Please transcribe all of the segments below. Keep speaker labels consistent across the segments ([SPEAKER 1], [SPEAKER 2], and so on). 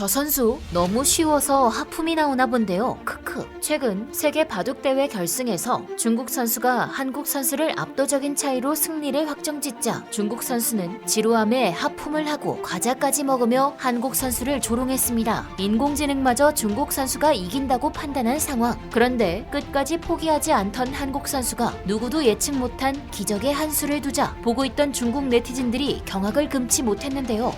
[SPEAKER 1] 저 선수 너무 쉬워서 하품이 나오나 본데요. 크크. 최근 세계 바둑 대회 결승에서 중국 선수가 한국 선수를 압도적인 차이로 승리를 확정짓자 중국 선수는 지루함에 하품을 하고 과자까지 먹으며 한국 선수를 조롱했습니다. 인공지능마저 중국 선수가 이긴다고 판단한 상황. 그런데 끝까지 포기하지 않던 한국 선수가 누구도 예측 못한 기적의 한 수를 두자 보고 있던 중국 네티즌들이 경악을 금치 못했는데요.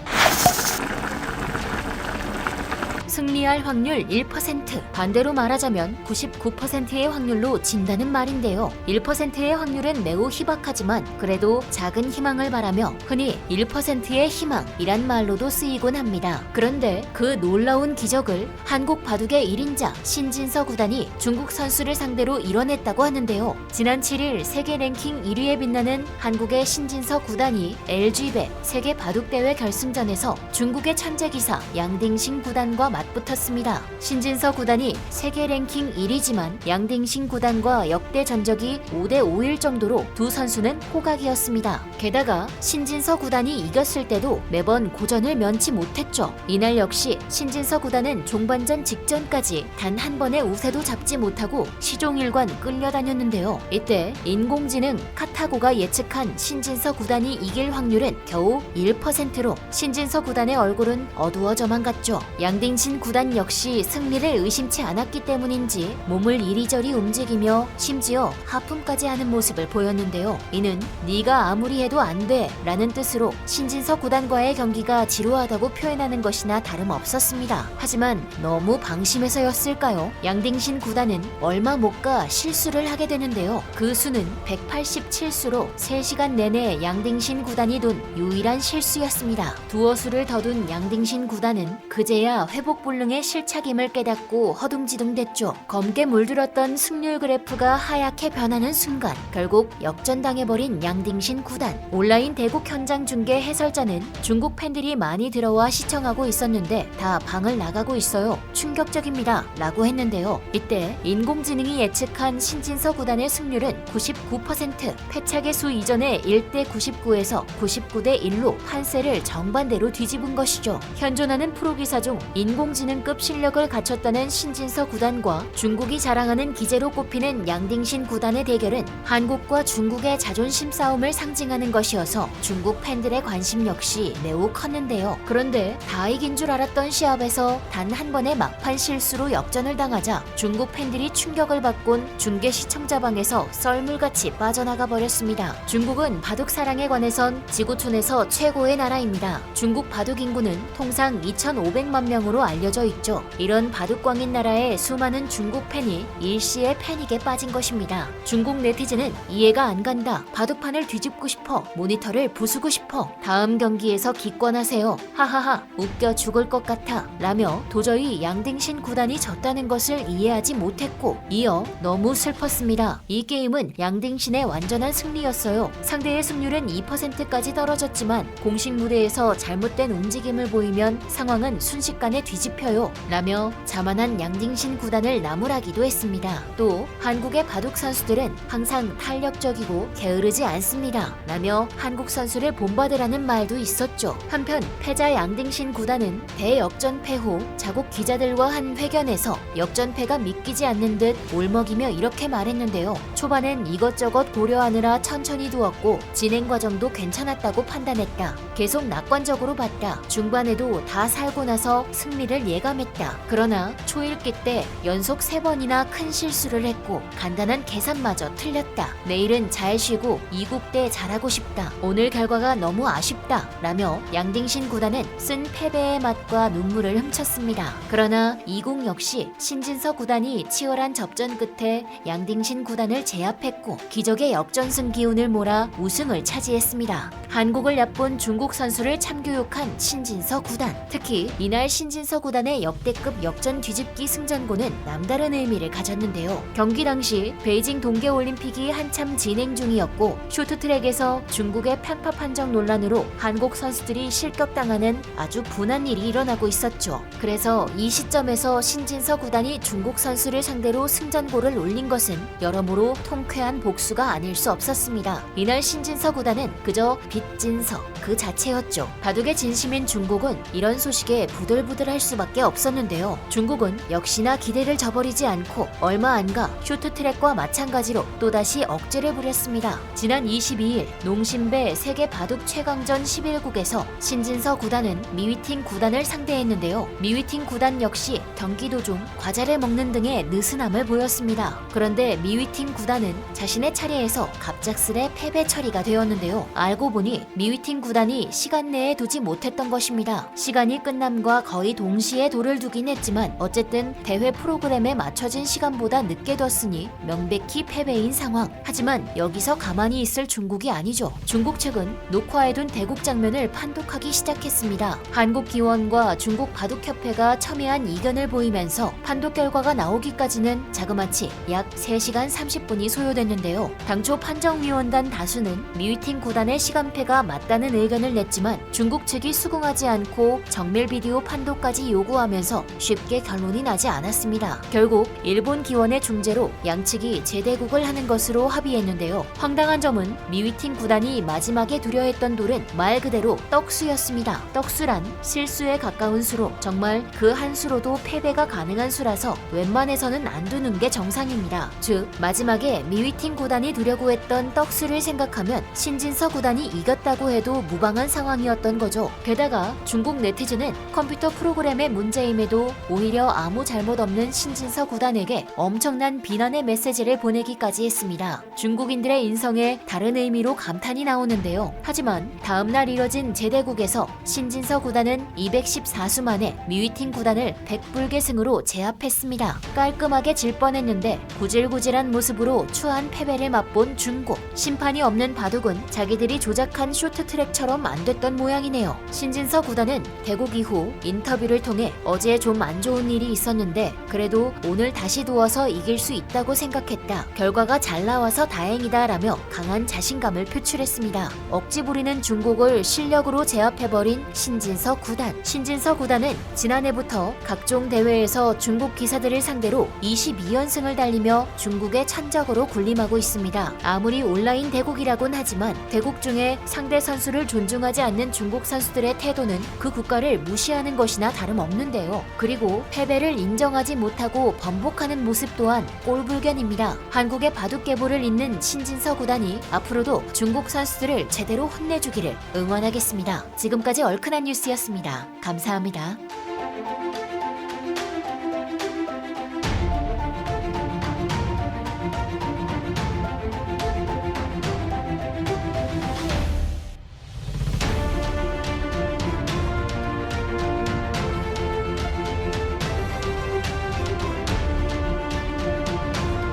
[SPEAKER 1] 승리할 확률 1%, 반대로 말하자면 99%의 확률로 진다는 말인데요. 1%의 확률은 매우 희박하지만 그래도 작은 희망을 바라며 흔히 1%의 희망이란 말로도 쓰이곤 합니다. 그런데 그 놀라운 기적을 한국 바둑의 1인자 신진서 구단이 중국 선수를 상대로 이뤄냈다고 하는데요. 지난 7일 세계 랭킹 1위에 빛나는 한국의 신진서 구단이 LG배 세계 바둑대회 결승전에서 중국의 천재 기사 양딩신 구단과 맞 붙었습니다. 신진서 구단이 세계 랭킹 1위지만 양딩신 구단과 역대 전적이 5대 5일 정도로 두 선수는 호각이었습니다. 게다가 신진서 구단이 이겼을 때도 매번 고전을 면치 못했죠. 이날 역시 신진서 구단은 종반전 직전까지 단 한 번의 우세도 잡지 못하고 시종일관 끌려다녔는데요. 이때 인공지능 카타고가 예측한 신진서 구단이 이길 확률은 겨우 1%로 신진서 구단의 얼굴은 어두워져만 갔죠. 양딩신 구단 역시 승리를 의심치 않았기 때문인지 몸을 이리저리 움직이며 심지어 하품까지 하는 모습을 보였는데요. 이는 네가 아무리 해도 안 돼 라는 뜻으로 신진서 구단과의 경기가 지루하다고 표현하는 것이나 다름없었습니다. 하지만 너무 방심해서였을까요? 양딩신 구단은 얼마 못 가 실수를 하게 되는데요. 그 수는 187수로 3시간 내내 양딩신 구단이 둔 유일한 실수였습니다. 두어 수를 더둔 양딩신 구단은 그제야 회복 불능의 실착임을 깨닫고 허둥지둥댔죠. 검게 물들었던 승률 그래프가 하얗게 변하는 순간 결국 역전당해버린 양딩신 구단. 온라인 대국 현장 중계 해설자는 중국 팬들이 많이 들어와 시청하고 있었는데 다 방을 나가고 있어요. 충격적입니다. 라고 했는데요. 이때 인공지능이 예측한 신진서 구단의 승률은 99%, 패착의 수 이전에 1대 99에서 99대 1로 판세를 정반대로 뒤집은 것이죠. 현존하는 프로기사 중 인공 지능급 실력을 갖췄다는 신진서 구단과 중국이 자랑하는 기재로 꼽히는 양딩신 구단의 대결은 한국과 중국의 자존심 싸움을 상징하는 것이어서 중국 팬들의 관심 역시 매우 컸는데요. 그런데 다 이긴 줄 알았던 시합에서 단 한 번의 막판 실수로 역전을 당하자 중국 팬들이 충격을 받곤 중계 시청자방에서 썰물같이 빠져나가 버렸습니다. 중국은 바둑 사랑에 관해선 지구촌에서 최고의 나라입니다. 중국 바둑 인구는 통상 2,500만 명으로 알려 져 있죠. 이런 바둑광인 나라에 수많은 중국 팬이 일시에 패닉에 빠진 것입니다. 중국 네티즌은 이해가 안 간다. 바둑판을 뒤집고 싶어. 모니터를 부수고 싶어. 다음 경기에서 기권하세요. 하하하. 웃겨 죽을 것 같아. 라며 도저히 양딩신 구단이 졌다는 것을 이해하지 못했고 이어 너무 슬펐습니다. 이 게임은 양딩신의 완전한 승리였어요. 상대의 승률은 2%까지 떨어졌지만 공식 무대에서 잘못된 움직임을 보이면 상황은 순식간에 뒤집 혀요. 라며 자만한 양딩신 구단을 나무라기도 했습니다. 또 한국의 바둑 선수들은 항상 탄력적이고 게으르지 않습니다. 라며 한국 선수를 본받으라는 말도 있었죠. 한편 패자 양딩신 구단은 대역전패 후 자국 기자들과 한 회견에서 역전패가 믿기지 않는 듯 울먹이며 이렇게 말했는데요. 초반엔 이것저것 고려하느라 천천히 두었고 진행 과정도 괜찮았다고 판단했다. 계속 낙관적으로 봤다. 중반에도 다 살고 나서 승리 를 예감했다. 그러나 초읽기 때 연속 세번이나큰 실수를 했고 간단한 계산마저 틀렸다. 내일은 잘 쉬고 이국 때 잘하고 싶다. 오늘 결과가 너무 아쉽다. 라며 양딩신 구단은 쓴 패배의 맛과 눈물을 훔쳤습니다. 그러나 이국 역시 신진서 구단이 치열한 접전 끝에 양딩신 구단을 제압했고 기적의 역전승 기운을 몰아 우승을 차지했습니다. 한국을 얕본 중국 선수를 참교육한 신진서 구단. 특히 이날 신진서 구단의 역대급 역전 뒤집기 승전고는 남다른 의미를 가졌는데요. 경기 당시 베이징 동계올림픽이 한참 진행 중이었고 쇼트트랙에서 중국의 편파 판정 논란으로 한국 선수들이 실격당하는 아주 분한 일이 일어나고 있었죠. 그래서 이 시점에서 신진서 구단이 중국 선수를 상대로 승전고를 올린 것은 여러모로 통쾌한 복수가 아닐 수 없었습니다. 이날 신진서 구단은 그저 빚진서 그 자체였죠. 바둑의 진심인 중국은 이런 소식에 부들부들할 수 수밖에 없었는데요. 중국은 역시나 기대를 저버리지 않고 얼마 안 가 쇼트트랙과 마찬가지로 또다시 억제를 부렸습니다. 지난 22일 농심배 세계 바둑 최강전 11국에서 신진서 구단은 미위팅 구단을 상대했는데요. 미위팅 구단 역시 경기도 중 과자를 먹는 등의 느슨함을 보였습니다. 그런데 미위팅 구단은 자신의 차례에서 갑작스레 패배 처리가 되었는데요. 알고 보니 미위팅 구단이 시간 내에 두지 못했던 것입니다. 시간이 끝남과 거의 동시에 돌을 두긴 했지만 어쨌든 대회 프로그램에 맞춰진 시간보다 늦게 뒀으니 명백히 패배인 상황. 하지만 여기서 가만히 있을 중국이 아니죠. 중국 측은 녹화해둔 대국 장면을 판독하기 시작했습니다. 한국 기원과 중국 바둑협회가 첨예한 이견을 보이면서 판독 결과가 나오기까지는 자그마치 약 3시간 30분이 소요됐는데요. 당초 판정위원단 다수는 미위팅 구단의 시간패가 맞다는 의견을 냈지만 중국 측이 수긍하지 않고 정밀 비디오 판독까지 요구하면서 쉽게 결론이 나지 않았습니다. 결국 일본 기원의 중재로 양측이 재대국을 하는 것으로 합의했는데요. 황당한 점은 미위팅 구단이 마지막에 두려했던 돌은 말 그대로 떡수였습니다. 떡수란 실수에 가까운 수로 정말 그 한 수로도 패배가 가능한 수라서 웬만해서는 안 두는 게 정상입니다. 즉 마지막에 미위팅 구단이 두려고 했던 떡수를 생각하면 신진서 구단이 이겼다고 해도 무방한 상황이었던 거죠. 게다가 중국 네티즌은 컴퓨터 프로그램 의 문제임에도 오히려 아무 잘못 없는 신진서 구단에게 엄청난 비난의 메시지를 보내기까지 했습니다. 중국인들의 인성에 다른 의미로 감탄이 나오는데요. 하지만 다음날 이뤄진 제대국에서 신진서 구단은 214수 만에 미위팅 구단을 100불계승으로 제압했습니다. 깔끔하게 질 뻔했는데 구질구질한 모습으로 추한 패배를 맛본 중국. 심판이 없는 바둑은 자기들이 조작한 쇼트트랙처럼 안 됐던 모양이네요. 신진서 구단은 대국 이후 인터뷰를 통해 어제 좀 안 좋은 일이 있었는데 그래도 오늘 다시 두어서 이길 수 있다고 생각했다. 결과가 잘 나와서 다행이다 라며 강한 자신감을 표출했습니다. 억지 부리는 중국을 실력으로 제압해버린 신진서 구단. 신진서 구단은 지난해부터 각종 대회에서 중국 기사들을 상대로 22연승을 달리며 중국의 찬적으로 군림하고 있습니다. 아무리 온라인 대국이라곤 하지만 대국 중에 상대 선수를 존중하지 않는 중국 선수들의 태도는 그 국가를 무시하는 것이나 다름 없는데요. 그리고 패배를 인정하지 못하고 번복하는 모습 또한 꼴불견입니다. 한국의 바둑계보를 잇는 신진서 구단이 앞으로도 중국 선수들을 제대로 혼내주기를 응원하겠습니다. 지금까지 얼큰한 뉴스였습니다. 감사합니다.